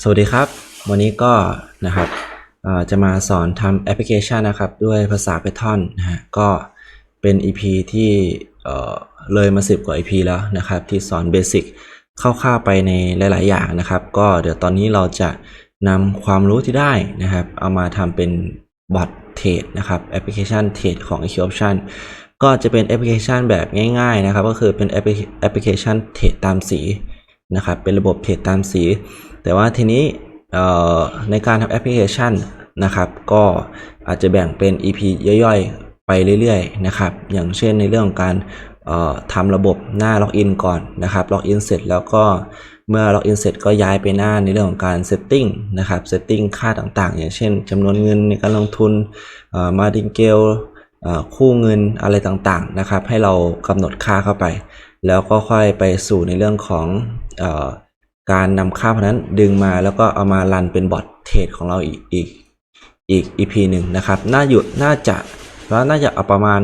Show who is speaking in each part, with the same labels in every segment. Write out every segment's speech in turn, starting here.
Speaker 1: สวัสดีครับ วันนี้ก็นะครับจะมาสอนทำแอปพลิเคชันนะครับ ด้วยภาษา Python นะฮะก็เป็น EP ที่เอ่เลยมา 10 กว่า EP แล้วนะครับ ที่สอนเบสิกคร่าๆไปในหลาย ๆ อย่างนะครับ ก็เดี๋ยวตอนนี้เราจะนำความรู้ที่ได้นะครับ เอามาทำเป็นบอทเทรดนะครับแอปพลิเคชันเทรดของ EQ Option ก็จะเป็นแอปพลิเคชันแบบง่ายๆนะครับ ก็คือเป็นแอปพลิเคชันเทรดตามสีนะครับ เป็นระบบเทรดตามสี แต่ว่าทีนี้ในการทำแอปพลิเคชันนะครับ ก็อาจจะแบ่งเป็น EP ย่อยๆ ไปเรื่อยๆนะครับ อย่างเช่นในเรื่องของการทำระบบหน้าล็อกอินก่อนนะครับล็อกอินเสร็จแล้วก็เมื่อล็อกอินเสร็จก็ย้ายไปหน้าในเรื่องของการเซตติ้งนะครับเซตติ้งค่าต่างๆ อย่างเช่นจำนวนเงินในการลงทุนมาดิงเกลคู่เงินอะไรต่างๆนะครับ ให้เรากำหนดค่าเข้าไป แล้วก็ค่อยไปสู่ในเรื่องของ การนำค่าพนั้นดึงมาแล้วก็เอามารันเป็นบอทเทรดของเราอีกอีกอีก EP หนึ่งนะครับ น่าหยุดน่าจะแล้วน่าจะเอาประมาณ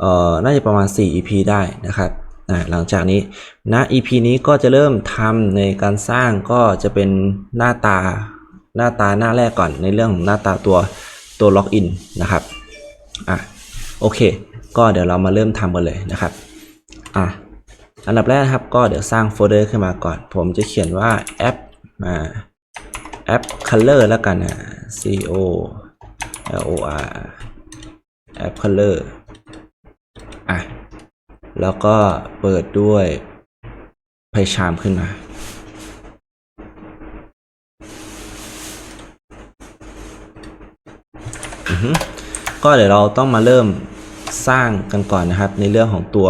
Speaker 1: เอ่อน่าจะประมาณ 4 EP ได้นะครับอ่าหลังจากนี้ณ EP นี้ก็จะเริ่มทำในการสร้างก็จะเป็นหน้าตาหน้าตาหน้าแรกก่อนในเรื่องของหน้าตาตัวตัวล็อกอินนะครับอะโอเค ก็เดี๋ยวเรามาเริ่มทำกันเลยนะครับอะ อันดับแรกครับก็เดี๋ยวสร้างโฟลเดอร์ขึ้นมาก่อน ผมจะเขียนว่าแอปมาแอป color แล้วกันนะ c o l o r แอป color อะ แล้วก็เปิดด้วยไพชามขึ้นมาอือฮึก็เดี๋ยวเราต้องมาเริ่มสร้างกันก่อนนะครับ ในเรื่องของตัว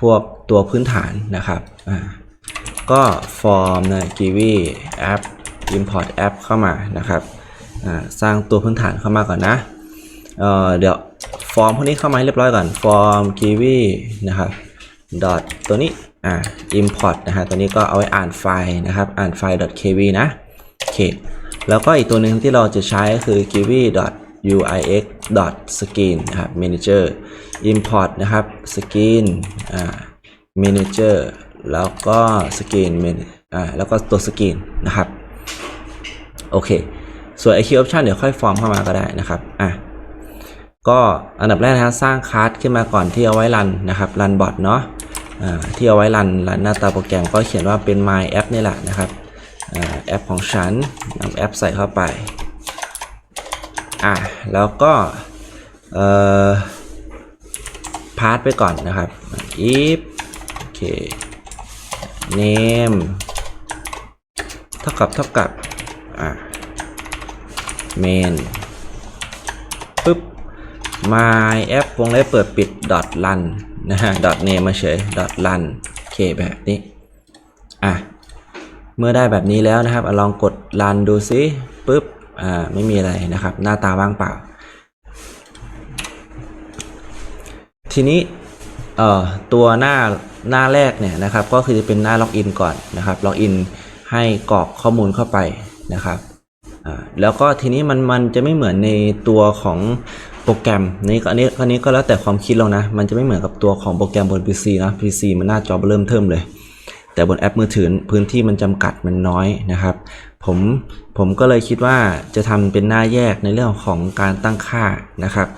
Speaker 1: พวก ตัวพื้นฐานนะครับอ่าก็ฟอร์มนะ Kiwi App Import App เข้ามานะครับสร้างตัวพื้นฐานเข้ามาก่อนนะเเดี๋ยวฟอร์มพวกนี้เข้ามาให้เรียบร้อยก่อนฟอร์ม Kiwi นะครับ dot ตัวนี้อ่า import นะฮะตัวนี้ก็เอาไว้อ่านไฟล์นะครับอ่านไฟล์ .kv นะโอเคแล้วก็อีกตัวหนึ่งที่เราจะใช้ก็คือ kiwi uix skin นะครับ manager import นะครับ skin อ่า manager แล้วก็ skin man- อ่าแล้วก็ตัว skin นนะครับ โอเค ส่วน IQ option เดี๋ยวค่อยฟอร์มเข้ามาก็ได้นะครับอะก็อันดับแรกนะครับสร้างคลาสขึ้นมาก่อนที่เอาไว้รันนะครับรันบอทเนาะอ่าที่เอาไว้รันรันหน้าตาโปรแกรมก็เขียนว่าเป็น my app นี่แหละนะครับอ่าแอปของฉันนำแอปใส่เข้าไปอะแล้วก็เอ่อพาสไปก่อนนะครับ if เค name เท่ากับเท่ากับ อะ main ปึ๊บ my app วงเล็บเปิดปิด dot run นะฮะ dot name มาเฉย dot run โอเคแบบนี้ อะ เมื่อได้แบบนี้แล้วนะครับอลองกด run ดูซิปึ๊บ อ่า ไม่มีอะไรนะครับ หน้าตาว่างเปล่า ทีนี้ เอ่อตัวหน้าหน้าแรกเนี่ยนะครับ ก็คือจะเป็นหน้าล็อกอินก่อนนะครับล็อกอินให้กรอกข้อมูลเข้าไปนะครับแล้วก็ทีนี้มันมันจะไม่เหมือนในตัวของโปรแกรมนี่อันนี้อันนี้ก็แล้วแต่ความคิดเรานะ มันจะไม่เหมือนกับตัวของโปรแกรมบน PC นะ PC มันหน้าจอเริ่มเทิมเลย แต่บนแอปมือถือพื้นที่มันจำกัดมันน้อยนะครับ ผมผมก็เลยคิดว่าจะทำเป็นหน้าแยกในเรื่องของการตั้งค่านะครับ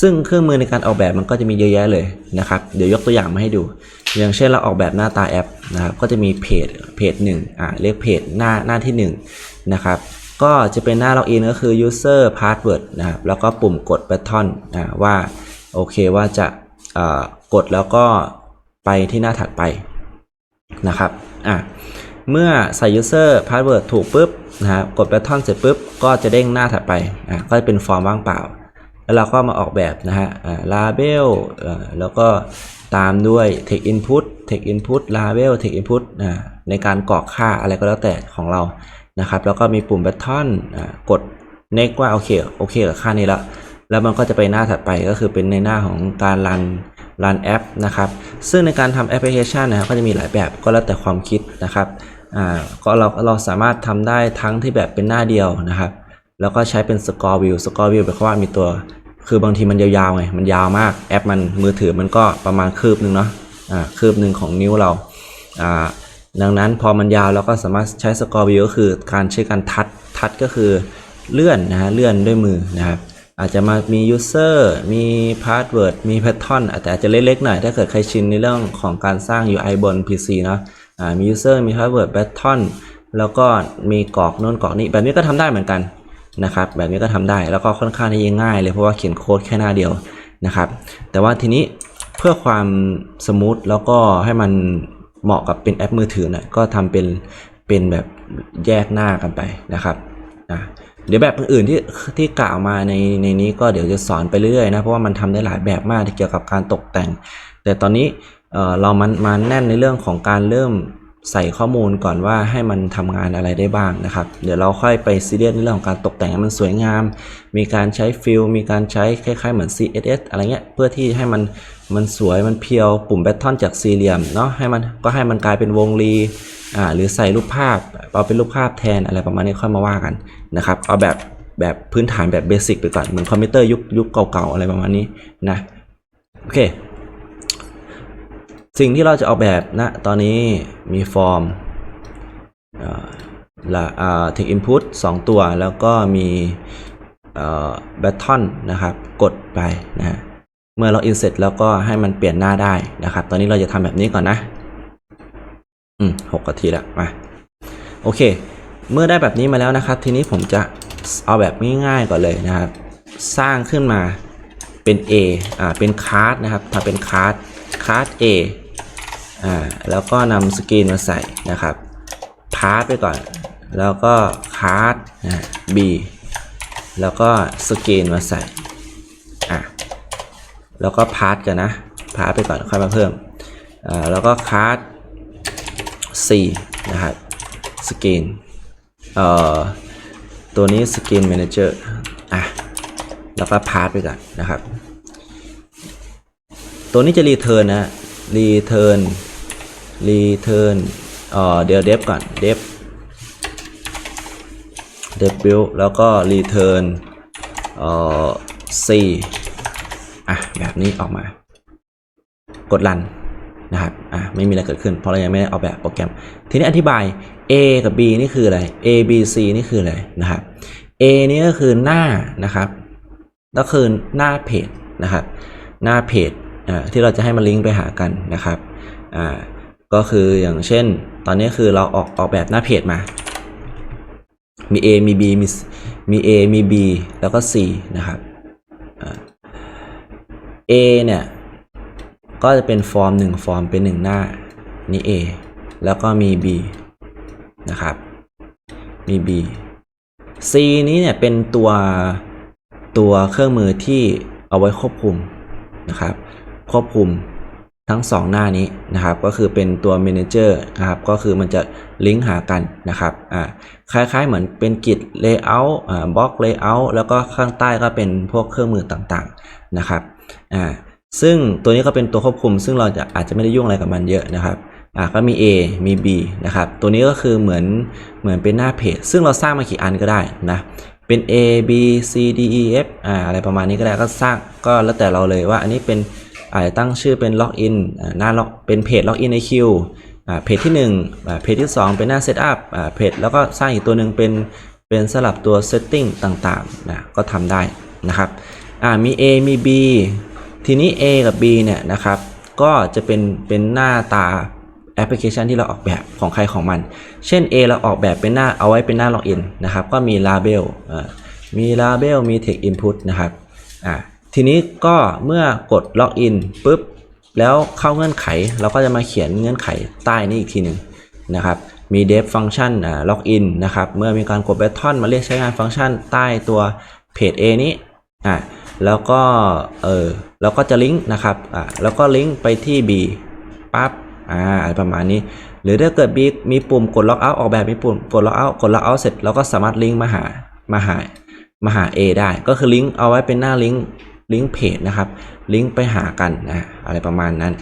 Speaker 1: ซึ่งเครื่องมือในการออกแบบมันก็จะมีเยอะแยะเลยนะครับ เดี๋ยวยกตัวอย่างมาให้ดู อย่างเช่นเราออกแบบหน้าตาแอปนะครับ ก็จะมีเพจเพจหนึ่งอ่าเรียกเพจหน้าหน้าที่หนึ่งนะครับก็จะเป็นหน้าล็อกอินก็คือ user password นะครับ แล้วก็ปุ่มกด button นะว่าโอเคว่าจะอ่ากดแล้วก็ไปที่หน้าถัดไป นะครับอะเมื่อใส่ user password ถูกปุ๊บนะครับกด button เสร็จปุ๊บ ก็จะเด้งหน้าถัดไปอะก็จะเป็นฟอร์มว่างเปล่า แล้วเราก็มาออกแบบนะฮะอ่า label อ่าแล้วก็ตามด้วย text input text input label text input อ่าในการกรอกค่าอะไรก็แล้วแต่ของเรานะครับ แล้วก็มีปุ่ม button อ่ากด next ว่าโอเคโอเคกับค่านี้แล้วแล้วมันก็จะไปหน้าถัดไปก็คือเป็นในหน้าของการรัน รันแอปนะครับซึ่งในการทำแอปพลิเคชันนะครับก็จะมีหลายแบบก็แล้วแต่ความคิดนะครับอ่าก็เราเราสามารถทำได้ทั้งที่แบบเป็นหน้าเดียวนะครับ แล้วก็ใช้เป็น score view score view แปลว่ามีตัว คือบางทีมันยาวๆไงมันยาวมากแอปมันมือถือมันก็ประมาณคืบหนึ่งเนาะอ่าคืบหนึ่งของนิ้วเราอ่าดังนั้นพอมันยาวเราก็สามารถใช้ scroll view ก็คือการใช้การทัดทัดก็คือเลื่อนนะฮะเลื่อนด้วยมือนะครับ อาจจะมามี user มี password มี pattern อาจจะเล็กๆหน่อย ถ้าเกิดใครชินในเรื่องของการสร้าง UI บน PC เนาะอ่ามี user มี password pattern แล้วก็มีกรอกโน้นกรอกนี้แบบนี้ก็ทำได้เหมือนกันนะครับแบบนี้ก็ทำได้แล้วก็ค่อนข้างที่จะง่ายเลยเพราะว่าเขียนโค้ดแค่หน้าเดียวนะครับแต่ว่าทีนี้เพื่อความสมูทแล้วก็ให้มันเหมาะกับเป็นแอปมือถือหน่อยก็ทำเป็นเป็นแบบแยกหน้ากันไปนะครับนะ เดี๋ยวแบบอื่นที่ที่กล่าวมาในในนี้ก็เดี๋ยวจะสอนไปเรื่อยๆนะเพราะว่ามันทำได้หลายแบบมากที่เกี่ยวกับการตกแต่ง แต่ตอนนี้เออเรามันมาแน่นในเรื่องของการเริ่มใส่ข้อมูลก่อนว่าให้มันทำงานอะไรได้บ้างนะครับ เดี๋ยวเราค่อยไปซีเรียสในเรื่องของการตกแต่งให้มันสวยงาม มีการใช้ฟิลมีการใช้คล้ายๆเหมือน CSS อะไรเงี้ยเพื่อที่ให้มันมันสวยมันเพียวปุ่มแบตทอนจากสี่เหลี่ยมเนาะให้มันก็ให้มันกลายเป็นวงรีอ่าหรือใส่รูปภาพเอาเป็นรูปภาพแทนอะไรประมาณนี้ค่อยมาว่ากัน นะครับเอาแบบแบบพื้นฐานแบบเบสิกไปก่อนเหมือนคอมพิวเตอร์ยุคยุคเก่าๆอะไรประมาณนี้นะโอเค สิ่งที่เราจะออกแบบนะตอนนี้มีฟอร์มละอ่า take input 2 ตัวแล้วก็มีเอ่อ button นะครับ กดไปนะเมื่อเรา insert แล้วก็ให้มันเปลี่ยนหน้าได้นะครับ ตอนนี้เราจะทำแบบนี้ก่อนนะ อืมหกนาทีละมา โอเค เมื่อได้แบบนี้มาแล้วนะครับ ทีนี้ผมจะเอาแบบง่ายๆก่อนเลยนะครับ สร้างขึ้นมาเป็น A อ่าเป็นคาร์ดนะครับทำเป็นคาร์ดคาร์ด A อ่าแล้วก็นำสกรีนมาใส่นะครับพาร์ทไปก่อน แล้วก็คาร์ดนะ B แล้วก็สกรีนมาใส่อะแล้วก็พาร์ทกันนะพาร์ทไปก่อนค่อยมาเพิ่มอ่าแล้วก็คาร์ด C นะครับสกรีน เอ่อตัวนี้สกรีน Manager อะแล้วก็พาร์ทไปก่อนนะครับ ตัวนี้จะรีเทิร์นนะรีเทิร์นรีเทิร์นเอ่อเดี๋ยวเดฟก่อนเดฟเดฟบิลแล้วก็รีเทิร์นเอ่อ C อะ แบบนี้ออกมา กดรัน นะครับอะไม่มีอะไรเกิดขึ้น เพราะเรายังไม่ได้เอาแบบโปรแกรม ทีนี้อธิบาย A กับ B นี่คืออะไร A B C นี่คืออะไรนะครับ A นี่ก็คือหน้านะครับก็คือหน้าเพจนะครับ หน้าเพจอ่าที่เราจะให้มันลิงก์ไปหากันนะครับอ่าก็คืออย่างเช่น ตอนนี้คือเราออกออกแบบหน้าเพจมา มี A มี B มีมี A มี B แล้วก็ C นะครับอ่า A เนี่ย ก็จะเป็นฟอร์ม 1 ฟอร์มเป็น 1 หน้านี่ A แล้วก็มี B นะครับ มี B C นี้เนี่ยเป็นตัวตัวเครื่องมือที่เอาไว้ควบคุมนะครับ ควบคุมทั้ง 2 หน้านี้นะครับ ก็คือเป็นตัว Manager นะครับ ก็คือมันจะลิงก์หากันนะครับอ่าคล้ายๆเหมือนเป็นกิจ Layout อ่าบล็อก Layout แล้วก็ข้างใต้ก็เป็นพวกเครื่องมือต่างๆนะครับอ่า ซึ่งตัวนี้ก็เป็นตัวควบคุม ซึ่งเราจะอาจจะไม่ได้ยุ่งอะไรกับมันเยอะนะครับอ่าก็มี A มี B นะครับตัวนี้ก็คือเหมือนเหมือนเป็นหน้าเพจ ซึ่งเราสร้างมากี่อันก็ได้นะเป็น A B C D E F อ่าอะไรประมาณนี้ก็ได้ก็สร้างก็แล้วแต่เราเลยว่า อันนี้เป็นอาจจะตั้งชื่อเป็นล็อกอินอ่าหน้าล็อกเป็นเพจล็อกอินในคิวอ่าเพจที่1อ่าเพจที่ 2 เป็นหน้าเซตอัพอ่าเพจแล้วก็สร้างอีกตัวหนึ่งเป็นเป็นสลับตัวเซตติ้งต่างๆนะก็ทำได้นะครับอ่ามี A มี B ทีนี้ A กับ B เนี่ยนะครับ ก็จะเป็นเป็นหน้าตาแอปพลิเคชันที่เราออกแบบของใครของมัน เช่น A เราออกแบบเป็นหน้าเอาไว้เป็นหน้าล็อกอินนะครับ ก็มี label มี label มี text input นะครับ อ่า ทีนี้ก็เมื่อกดล็อกอินปุ๊บ แล้วเข้าเงื่อนไข เราก็จะมาเขียนเงื่อนไขใต้นี้อีกทีหนึ่งนะครับ มี def function อ่า login นะครับ เมื่อมีการกด button มาเรียกใช้งานฟังก์ชันใต้ตัวเพจ A นี้ อ่า แล้วก็เออแล้วก็จะลิงก์นะครับอ่าแล้วก็ลิงก์ไปที่ B ปั๊บอ่าอะไรประมาณนี้ หรือถ้าเกิดมีมีปุ่มกดล็อกเอาท์ออกแบบมีปุ่มกดล็อกเอาท์กดล็อกเอาท์เสร็จเราก็สามารถลิงก์มาหามาหามาหา A ได้ ก็คือลิงก์เอาไว้เป็นหน้าลิงก์ลิงก์เพจนะครับลิงก์ไปหากันนะอะไรประมาณนั้น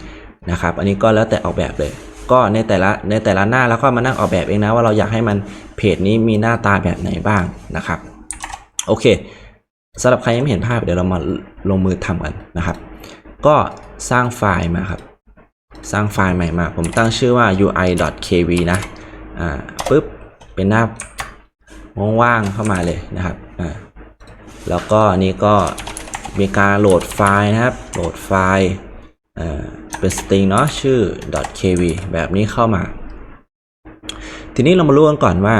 Speaker 1: นะครับ อันนี้ก็แล้วแต่ออกแบบเลย ก็ในแต่ละในแต่ละหน้าแล้วก็มานั่งออกแบบเองนะว่าเราอยากให้มันเพจนี้มีหน้าตาแบบไหนบ้างนะครับ โอเค สำหรับใครยังไม่เห็นภาพเดี๋ยวเรามาลงมือทำกันนะครับ ก็สร้างไฟล์มาครับ สร้างไฟล์ใหม่มา ผมตั้งชื่อว่า ui.kv นะอ่าปุ๊บเป็นหน้าว่างๆเข้ามาเลยนะครับอ่าแล้วก็นนี้ก็มีการโหลดไฟล์นะครับ โหลดไฟล์อ่าเป็นสตริงเนาะชื่อ .kv แบบนี้เข้ามา ทีนี้เรามารู้กันก่อนว่า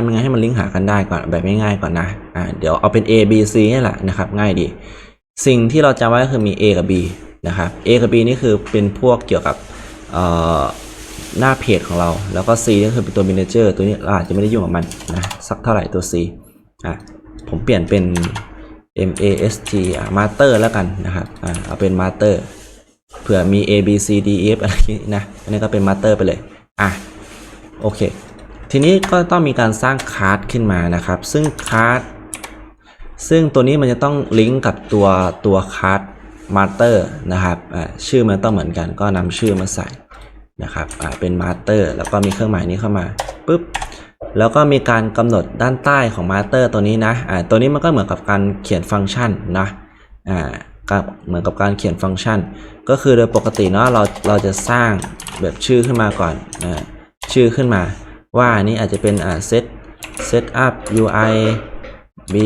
Speaker 1: ำยังไงให้มันลิงก์หากันได้ก่อนแบบง่ายๆก่อนนะอ่าเดี๋ยวเอาเป็น A B C นี่แหละนะครับง่ายดี สิ่งที่เราจำไว้ก็คือมี A กับ B นะครับ A กับ B นี่คือเป็นพวกเกี่ยวกับเอ่อหน้าเพจของเรา แล้วก็ C ก็คือเป็นตัว manager ตัวนี้เราอาจจะไม่ได้ยุ่งกับมันนะสักเท่าไหร่ตัว C อะผมเปลี่ยนเป็น M A S T อะ master แล้วกันนะครับอ่าเอาเป็น master เผื่อมี A B C D E F อะไรนี้นะอันนี้ก็เป็น master ไปเลยอะโอเค ทีนี้ก็ต้องมีการสร้างคาร์ดขึ้นมานะครับ ซึ่งคาร์ดซึ่งตัวนี้มันจะต้องลิงก์กับตัวตัวคาร์ดมาสเตอร์นะครับชื่อมันต้องเหมือนกันก็นำชื่อมาใส่นะครับเป็นมาสเตอร์แล้วก็มีเครื่องหมายนี้เข้ามาปุ๊บแล้วก็มีการกำหนดด้านใต้ของมาสเตอร์ตัวนี้นะตัวนี้มันก็เหมือนกับการเขียนฟังก์ชันนะเหมือนกับการเขียนฟังก์ชัน ก็คือโดยปกติเนาะเราเราจะสร้างแบบชื่อขึ้นมาก่อนอชื่อขึ้นมา ว่าอันนี้อาจจะเป็นอ่า set set up UI b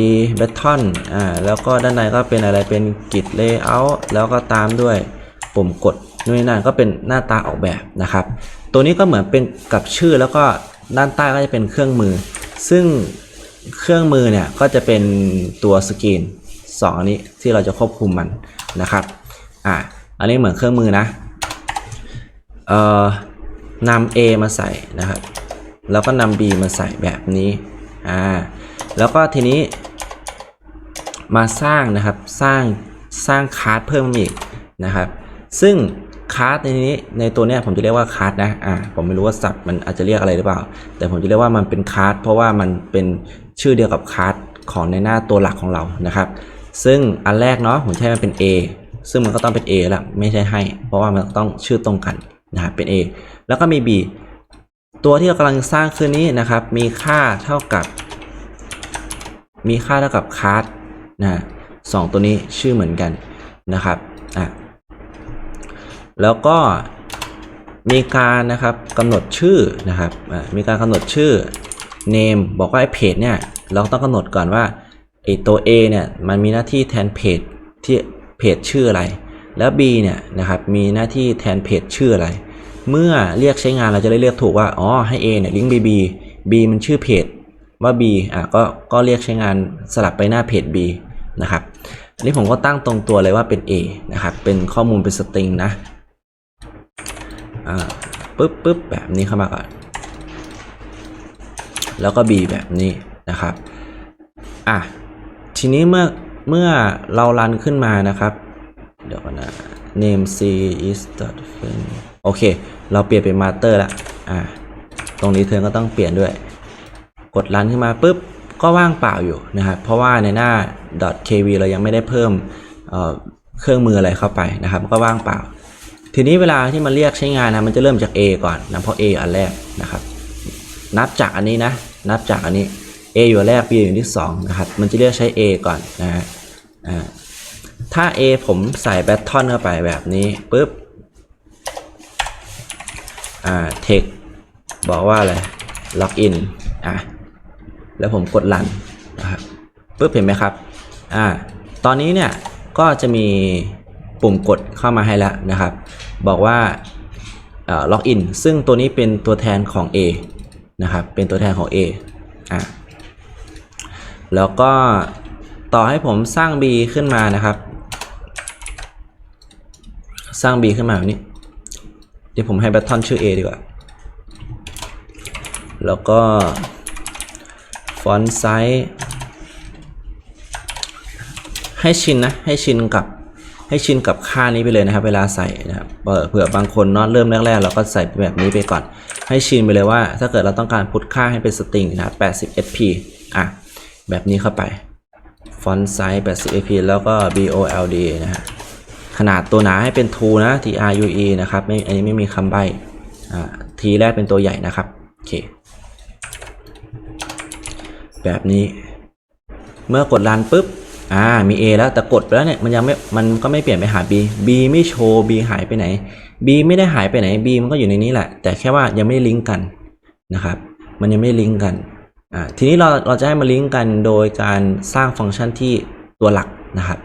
Speaker 1: button อ่าแล้วก็ด้านในก็เป็นอะไรเป็น git layout แล้วก็ตามด้วยปุ่มกดนู่นนั่นก็เป็นหน้าตาออกแบบนะครับ ตัวนี้ก็เหมือนเป็นกับชื่อแล้วก็ด้านใต้ก็จะเป็นเครื่องมือ ซึ่งเครื่องมือเนี่ยก็จะเป็นตัวสกรีนสองอันนี้ที่เราจะควบคุมมันนะครับอ่าอันนี้เหมือนเครื่องมือนะเอ่อนำ A มาใส่นะครับ แล้วก็นำ B มาใส่แบบนี้อ่าแล้วก็ทีนี้มาสร้างนะครับสร้างสร้างคาร์ดเพิ่มอีกนะครับ ซึ่งคาร์ดในนี้ในตัวเนี้ยผมจะเรียกว่าคาร์ดนะอ่าผมไม่รู้ว่าศัพท์มันอาจจะเรียกอะไรหรือเปล่า แต่ผมจะเรียกว่ามันเป็นคาร์ดเพราะว่ามันเป็นชื่อเดียวกับคาร์ดของในหน้าตัวหลักของเรานะครับ ซึ่งอันแรกเนาะผมใช้มันเป็น A ซึ่งมันก็ต้องเป็น A แล้วไม่ใช่ให้ เพราะว่ามันต้องชื่อตรงกันนะครับเป็น A แล้วก็มี B ตัวที่เรากำลังสร้างคืนนี้นะครับ มีค่าเท่ากับ มีค่าเท่ากับคาร์ดนะสองตัวนี้ชื่อเหมือนกันนะครับอะแล้วก็มีการนะครับกำหนดชื่อนะครับมีการกำหนดชื่อ name บอกว่าไอ้เพจเนี่ยเราต้องกำหนดก่อนว่าไอ้ตัว A เนี่ยมันมีหน้าที่แทนเพจที่เพจชื่ออะไร แล้ว B เนี่ยนะครับมีหน้าที่แทนเพจชื่ออะไร เมื่อเรียกใช้งานเราจะได้เรียกถูกว่า อ๋อ ให้ A เนี่ยลิงก์ BB B มันชื่อเพจว่า B อะก็ก็เรียกใช้งานสลับไปหน้าเพจ B นะครับอันนี้ผมก็ตั้งตรงตัวเลยว่าเป็น A นะครับ เป็นข้อมูลเป็นสตริงนะ อ่าปึ๊บปึ๊บแบบนี้เข้ามาก่อน แล้วก็ B แบบนี้นะครับ อะ ทีนี้เมื่อเมื่อเรารันขึ้นมานะครับ เดี๋ยวก่อนนะ name c is dot fin โอเค เราเปลี่ยนเป็น master ละอ่าตรงนี้เธอก็ต้องเปลี่ยนด้วย กดรันขึ้นมาปุ๊บก็ว่างเปล่าอยู่นะครับเพราะว่าในหน้า .kv เรายังไม่ได้เพิ่มเเครื่องมืออะไรเข้าไปนะครับก็ว่างเปล่า ทีนี้เวลาที่มันเรียกใช้งานนะมันจะเริ่มจาก A ก่อนนะเพราะ A อันแรกนะครับ นับจากอันนี้นะ นับจากอันนี้ A อยู่อันแรก B อยู่ที่2นะครับมันจะเรียกใช้ A ก่อนนะฮะถ้า A ผมใส่แบตทอนเข้าไปแบบนี้ปุ๊บ อ่า text บอกว่าอะไร login อะแล้วผมกดรันนะครับปุ๊บเห็นไหมครับ อ่า ตอนนี้เนี่ยก็จะมีปุ่มกดเข้ามาให้แล้วนะครับ บอกว่าเอ่อ login ซึ่งตัวนี้เป็นตัวแทนของ A นะครับ เป็นตัวแทนของ A อะแล้วก็ต่อให้ผมสร้าง B ขึ้นมานะครับ สร้าง B ขึ้นมาแบบนี้ เดี๋ยวผมให้ button ชื่อ A ดีกว่า แล้วก็ font size ให้ชินนะ ให้ชินกับให้ชินกับค่านี้ไปเลยนะครับ เวลาใส่นะครับเผื่อเผื่อบางคนนาะเริ่มแรกๆเราก็ใส่แบบนี้ไปก่อน ให้ชินไปเลยว่า ถ้าเกิดเราต้องการพุทค่าให้เป็นสตริงนะครับ80 sp อะ แบบนี้เข้าไป font size 80 sp แล้วก็ bold นะฮะ ขนาดตัวหนาให้เป็น true นะ true นะครับไม่อันนี้ไม่มีคำใบ้อ่าทีแรกเป็นตัวใหญ่นะครับ โอเค แบบนี้ เมื่อกดรันปุ๊บ อ่า มี A แล้ว แต่กดไปแล้วเนี่ย มันยังไม่ มันก็ไม่เปลี่ยนไปหา B B ไม่โชว์ B หายไปไหน B ไม่ได้หายไปไหน B มันก็อยู่ในนี้แหละ แต่แค่ว่ายังไม่ลิงก์กันนะครับ มันยังไม่ลิงก์กัน อ่า ทีนี้เรา เราจะให้มาลิงก์กันโดยการสร้างฟังก์ชันที่ตัวหลักนะครับ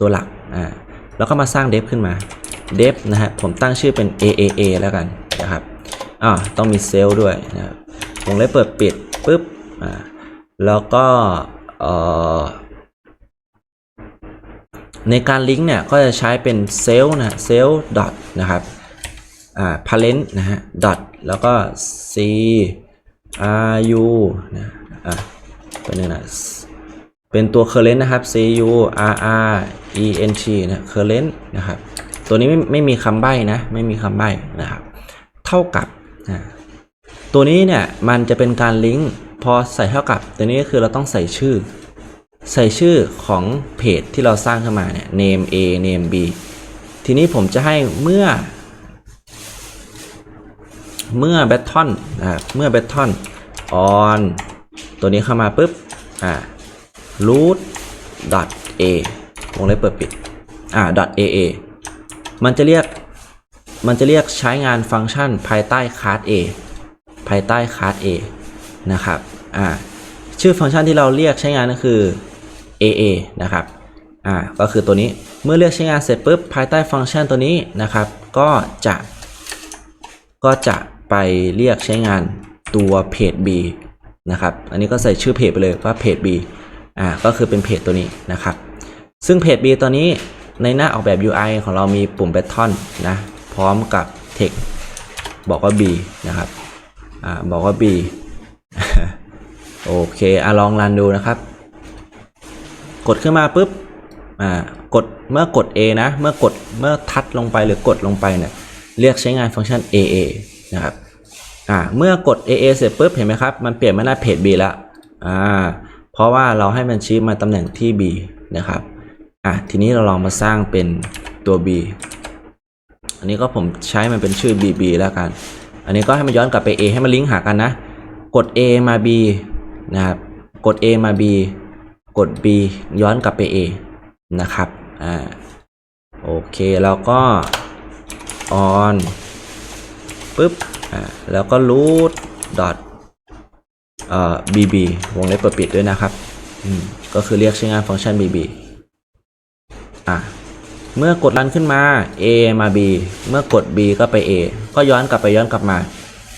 Speaker 1: ตัวหลัก อ่า แล้วก็มาสร้าง def ขึ้นมา def นะฮะผมตั้งชื่อเป็น AAA แล้วกันนะครับอ่าต้องมีเซลล์ด้วยนะครับวงเล็บเปิดปิดปุ๊บอ่าแล้วก็เอ่อในการลิงก์เนี่ยก็จะใช้เป็นเซลล์นะเซลล์ดอทนะครับอ่า parent นะฮะ dot แล้วก็ c r u นะอะเป็นหนึ่งนะ เป็นตัว current นะครับ c u r r e n t นะ current นะครับ ตัวนี้ไม่ไม่มีคำใบ้นะ ไม่มีคำใบ้นะครับ เท่ากับนะตัวนี้เนี่ยมันจะเป็นการลิงก์พอใส่เท่ากับ ตัวนี้ก็คือเราต้องใส่ชื่อ ใส่ชื่อของเพจที่เราสร้างขึ้นมาเนี่ย name A name B ทีนี้ผมจะให้เมื่อ เมื่อ b a t t o n นะเมื่อ baton on ตัวนี้เข้ามาปุ๊บอ่า root dot a วงเล็บเปิดปิด อ่า dot aa มันจะเรียก มันจะเรียกใช้งานฟังก์ชันภายใต้คลาส A ภายใต้คลาส A นะครับ อ่า ชื่อฟังก์ชันที่เราเรียกใช้งานก็คือ AA นะครับ อ่า ก็คือตัวนี้ เมื่อเรียกใช้งานเสร็จปุ๊บ ภายใต้ฟังก์ชันตัวนี้นะครับ ก็จะ ก็จะไปเรียกใช้งานตัวเพจ B นะครับ อันนี้ก็ใส่ชื่อเพจไปเลยว่าเพจ B อ่าก็คือเป็นเพจตัวนี้นะครับ ซึ่งเพจ B ตัวนี้ในหน้าออกแบบ UI ของเรามีปุ่ม Button นะพร้อมกับ text บอกว่า B นะครับอ่าบอกว่า B โอเคอะลองรันดูนะครับ กดขึ้นมาปุ๊บอ่ากดเมื่อกด A นะ เมื่อกดเมื่อทัดลงไปหรือกดลงไปเนี่ยเรียกใช้งานฟังก์ชัน AA นะครับอ่าเมื่อกด AA เสร็จปุ๊บเห็นไหมครับ มันเปลี่ยนมาหน้าเพจ B แล้วอ่า เพราะว่าเราให้มันชี้มาตำแหน่งที่ B นะครับอะทีนี้เราลองมาสร้างเป็นตัว B อันนี้ก็ผมใช้มันเป็นชื่อ BB แล้วกัน อันนี้ก็ให้มันย้อนกลับไป A ให้มันลิงก์หากันนะ กด A มา B นะครับ กด A มา B กด B ย้อนกลับไป A นะครับอ่าโอเคแล้วก็ on ปึ๊บอ่าแล้วก็ root dot เอ่อ bb วงเล็บเปิดปิดด้วยนะครับก็คือเรียกใช้งานฟังก์ชัน bb อะเมื่อกดรันขึ้นมา A มา B เมื่อกด B ก็ไป A ก็ย้อนกลับไปย้อนกลับมา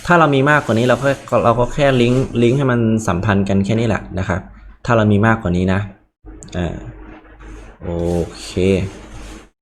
Speaker 1: ถ้าเรามีมากกว่านี้เราก็เราก็แค่ลิงก์ลิงก์ให้มันสัมพันธ์กันแค่นี้แหละนะครับ ถ้าเรามีมากกว่านี้นะอ่าโอเค